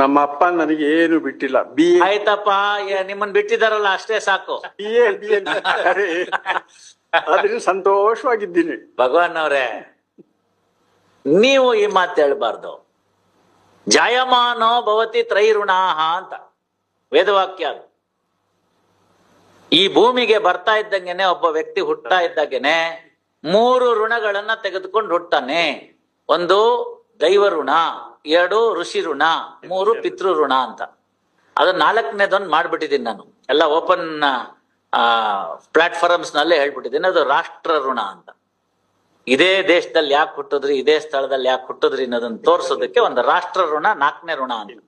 ನಮ್ಮ ಅಪ್ಪ ನನಗೆ ಏನು ಬಿಟ್ಟಿಲ್ಲ. ಬಿ ಎ ಆಯ್ತಪ್ಪ ನಿಮ್ಮನ್ ಬಿಟ್ಟಿದಾರಲ್ಲ ಅಷ್ಟೇ ಸಾಕು. ಬಿ ಎ ಬಿ ಎ ಸಂತೋಷವಾಗಿದ್ದೀನಿ. ಭಗವಾನ್ ಅವರೇ ನೀವು ಈ ಮಾತು ಹೇಳ್ಬಾರ್ದು. ಜಾಯಮಾನೋ ಭವತಿ ತ್ರೈಋಣಾಹ ಅಂತ. ವೇದವಾಕ್ಯ ಅದು. ಈ ಭೂಮಿಗೆ ಬರ್ತಾ ಇದ್ದಂಗೆನೆ ಒಬ್ಬ ವ್ಯಕ್ತಿ ಹುಟ್ಟಾ ಇದ್ದಾಗೆನೆ ಮೂರು ಋಣಗಳನ್ನ ತೆಗೆದುಕೊಂಡು ಹುಟ್ಟಾನೆ ಒಂದು ದೈವ ಋಣ ಎರಡು ಋಷಿ ಋಣ ಮೂರು ಪಿತೃ ಋಣ ಅಂತ. ಅದನ್ನ ನಾಲ್ಕನೇದೊಂದು ಮಾಡ್ಬಿಟ್ಟಿದ್ದೀನಿ ನಾನು. ಎಲ್ಲ ಓಪನ್ ಪ್ಲಾಟ್ಫಾರ್ಮ್ಸ್ ನಲ್ಲೇ ಹೇಳ್ಬಿಟ್ಟಿದ್ದೀನಿ ಅದು ರಾಷ್ಟ್ರ ಋಣ ಅಂತ. ಇದೇ ದೇಶದಲ್ಲಿ ಯಾಕೆ ಹುಟ್ಟಿದ್ರಿ ಇದೇ ಸ್ಥಳದಲ್ಲಿ ಯಾಕೆ ಹುಟ್ಟಿದ್ರಿ ಅನ್ನೋದನ್ನ ತೋರಿಸೋದಕ್ಕೆ ಒಂದು ರಾಷ್ಟ್ರ ಋಣ ನಾಲ್ಕನೇ ಋಣ ಅಂತ.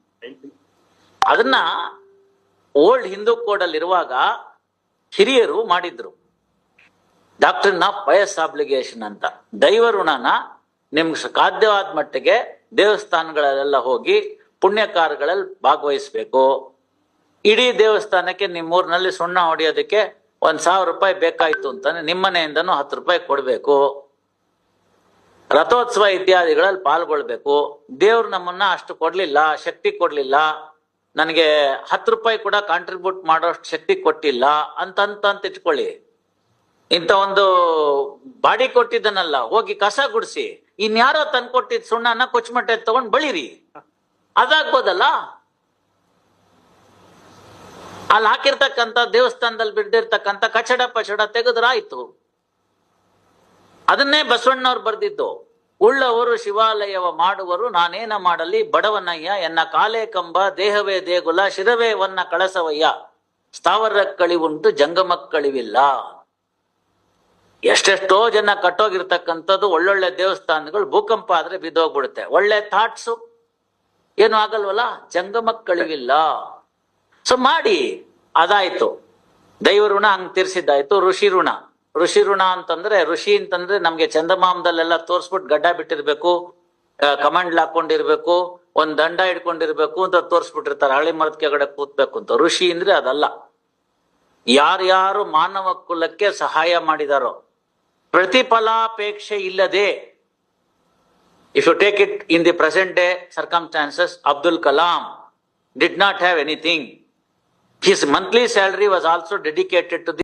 ಅದನ್ನ ಓಲ್ಡ್ ಹಿಂದೂ ಕೋಡ್ ಅಲ್ಲಿ ಇರುವಾಗ ಹಿರಿಯರು ಮಾಡಿದ್ರು. ಡಾಕ್ಟರ್ ಆಫ್ ಪಯಸ್ ಆಬ್ಲಿಗೇಷನ್ ಅಂತ. ದೈವ ಋಣನ ನಿಮ್ಗೆ ಸಾಧ್ಯವಾದ ಮಟ್ಟಿಗೆ ದೇವಸ್ಥಾನಗಳಲ್ಲೆಲ್ಲ ಹೋಗಿ ಪುಣ್ಯ ಕಾರ್ಯಗಳಲ್ಲಿ ಭಾಗವಹಿಸ್ಬೇಕು. ಇಡೀ ದೇವಸ್ಥಾನಕ್ಕೆ ನಿಮ್ಮೂರಿನಲ್ಲಿ ಸುಣ್ಣ ಹೊಡೆಯೋದಕ್ಕೆ ಒಂದ್ ಸಾವಿರ ರೂಪಾಯಿ ಬೇಕಾಯ್ತು ಅಂತಾನೆ ನಿಮ್ಮನೆಯಿಂದನೂ ಹತ್ತು ರೂಪಾಯಿ ಕೊಡ್ಬೇಕು. ರಥೋತ್ಸವ ಇತ್ಯಾದಿಗಳಲ್ಲಿ ಪಾಲ್ಗೊಳ್ಬೇಕು. ದೇವ್ರು ನಮ್ಮನ್ನ ಅಷ್ಟು ಕೊಡ್ಲಿಲ್ಲ, ಶಕ್ತಿ ಕೊಡ್ಲಿಲ್ಲ. ನನಗೆ ಹತ್ತು ರೂಪಾಯಿ ಕೂಡ ಕಾಂಟ್ರಿಬ್ಯೂಟ್ ಮಾಡೋಷ್ಟು ಶಕ್ತಿ ಕೊಟ್ಟಿಲ್ಲ ಅಂತಂತ ಅಂತ ಇಟ್ಕೊಳ್ಳಿ. ಇಂಥ ಒಂದು ಬಾಡಿ ಕೊಟ್ಟಿದ್ದನಲ್ಲ, ಹೋಗಿ ಕಸ ಗುಡಿಸಿ. ಇನ್ಯಾರೋ ತಂದ್ಕೊಟ್ಟಿದ್ ಸುಣ್ಣನ ಕೊಚ್ಚಮಟ್ಟೆ ತಗೊಂಡ್ ಬಳಿರಿ. ಅದಾಗ್ಬೋದಲ್ಲ? ಅಲ್ಲಿ ಹಾಕಿರ್ತಕ್ಕಂಥ ದೇವಸ್ಥಾನದಲ್ಲಿ ಬಿಡ್ದಿರ್ತಕ್ಕಂಥ ಕಚಡ ಪಚಡ ತೆಗೆದ್ರಾಯ್ತು. ಅದನ್ನೇ ಬಸವಣ್ಣವ್ರು ಬರ್ದಿದ್ದು. ಉಳ್ಳವರು ಶಿವಾಲಯವ ಮಾಡುವರು, ನಾನೇನ ಮಾಡಲಿ? ಬಡವನಯ್ಯ, ಎನ್ನ ಕಾಲೇ ಕಂಬ, ದೇಹವೇ ದೇಗುಲ, ಶಿರವೇ ವನ್ನ ಕಳಸವಯ್ಯ. ಸ್ಥಾವರ ಕಳಿವುಂಟು ಜಂಗಮಕ್ಕಳಿವಿಲ್ಲ. ಎಷ್ಟೆಷ್ಟೋ ಜನ ಕಟ್ಟೋಗಿರ್ತಕ್ಕಂಥದ್ದು ಒಳ್ಳೊಳ್ಳೆ ದೇವಸ್ಥಾನಗಳು ಭೂಕಂಪ ಆದ್ರೆ ಬಿದ್ದೋಗ್ಬಿಡುತ್ತೆ. ಒಳ್ಳೆ ಥಾಟ್ಸು ಏನು ಆಗಲ್ವಲ್ಲ? ಜಂಗಮಕ್ಕಳಿವಿಲ್ಲ ಸೊ ಮಾಡಿ, ಅದಾಯ್ತು. ದೈವ ಋಣ ಹಂಗ್ ತೀರ್ಸಿದ್ದಾಯ್ತು, ಋಷಿ ಋಣ. ಋಷಿ ಋಣ ಅಂತಂದ್ರೆ, ಋಷಿ ಅಂತಂದ್ರೆ ನಮ್ಗೆ ಚಂದಮಾಮದಲ್ಲೆಲ್ಲ ತೋರ್ಸ್ಬಿಟ್ಟು ಗಡ್ಡ ಬಿಟ್ಟಿರ್ಬೇಕು ಕಮಾಂಡ್ ಹಾಕೊಂಡಿರ್ಬೇಕು, ಒಂದ್ ದಂಡ ಇಟ್ಕೊಂಡಿರ್ಬೇಕು ಅಂತ ತೋರ್ಸ್ಬಿಟ್ಟಿರ್ತಾರೆ. ಹಳೆ ಮರದ ಕೆಳಗಡೆ ಕೂತ್ಬೇಕು ಅಂತ. ಋಷಿ ಅಂದ್ರೆ ಅದಲ್ಲ. ಯಾರ್ಯಾರು ಮಾನವ ಕುಲಕ್ಕೆ ಸಹಾಯ ಮಾಡಿದಾರೋ ಪ್ರತಿಫಲಾಪೇಕ್ಷೆ ಇಲ್ಲದೆ if you take it in the present day circumstances Abdul Kalam did not have anything. His monthly salary was also dedicated to the